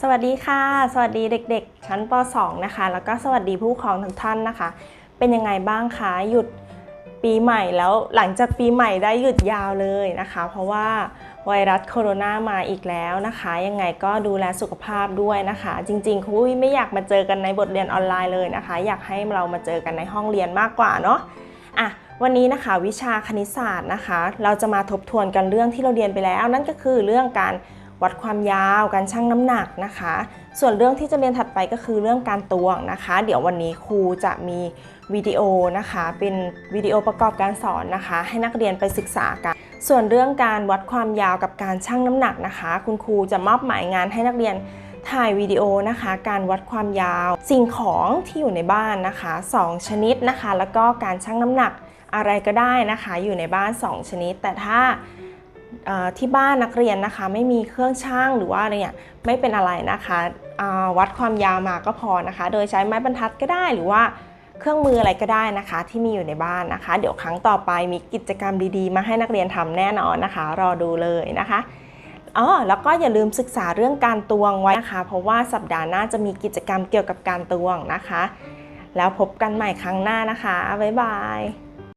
สวัสดีค่ะ สวัสดีเด็กๆ ชั้นป .2 นะคะ แล้วก็สวัสดีผู้ปกครองทุกท่านนะคะ เป็นยังไงบ้างคะหยุดปีใหม่แล้วหลังจากปีใหม่ได้หยุดยาวเลยนะคะ เพราะว่าไวรัสโคโรนามาอีกแล้วนะคะ ยังไงก็ดูแลสุขภาพด้วยนะคะ จริงๆคุยไม่อยากมาเจอกันในบทเรียนออนไลน์เลยนะคะ อยากให้เรามาเจอกันในห้องเรียนมากกว่าเนาะอะวันนี้นะคะวิชาคณิตศาสตร์นะคะ เราจะมาทบทวนกันเรื่องที่เราเรียนไปแล้ว นั่นก็คือเรื่องการ วัดความยาว การชั่งน้ำหนักนะคะ ส่วนเรื่องที่จะเรียนถัดไปก็คือเรื่องการตวงนะคะ เดี๋ยววันนี้ครูจะมีวิดีโอนะคะ เป็นวิดีโอประกอบการสอนนะคะ ให้นักเรียนไปศึกษากัน ส่วนเรื่องการวัดความยาวกับการชั่งน้ำหนักนะคะ คุณครูจะมอบหมายงานให้นักเรียนถ่ายวิดีโอนะคะ การวัดความยาว สิ่งของที่อยู่ในบ้านนะคะสองชนิดนะคะ แล้วก็การชั่งน้ำหนักอะไรก็ได้นะคะ อยู่ในบ้าน 2 ชนิด แต่ถ้า ที่บ้านนักเรียนนะคะ ไม่มีเครื่องช่างหรือว่าอะไรเนี่ยไม่เป็นอะไรนะคะวัดความยาวมาก็พอนะคะ โดยใช้ไม้บรรทัดก็ได้หรือว่าเครื่องมืออะไรก็ได้นะคะ ที่มีอยู่ในบ้านนะคะ เดี๋ยวครั้งต่อไปมีกิจกรรมดีๆ มาให้นักเรียนทำแน่นอนนะคะ รอดูเลยนะคะอ๋อแล้วก็อย่าลืมศึกษาเรื่องการตวงไว้นะคะ เพราะว่าสัปดาห์หน้าจะมีกิจกรรมเกี่ยวกับการตวงนะคะ แล้วพบกันใหม่ครั้งหน้านะคะบ๊ายบาย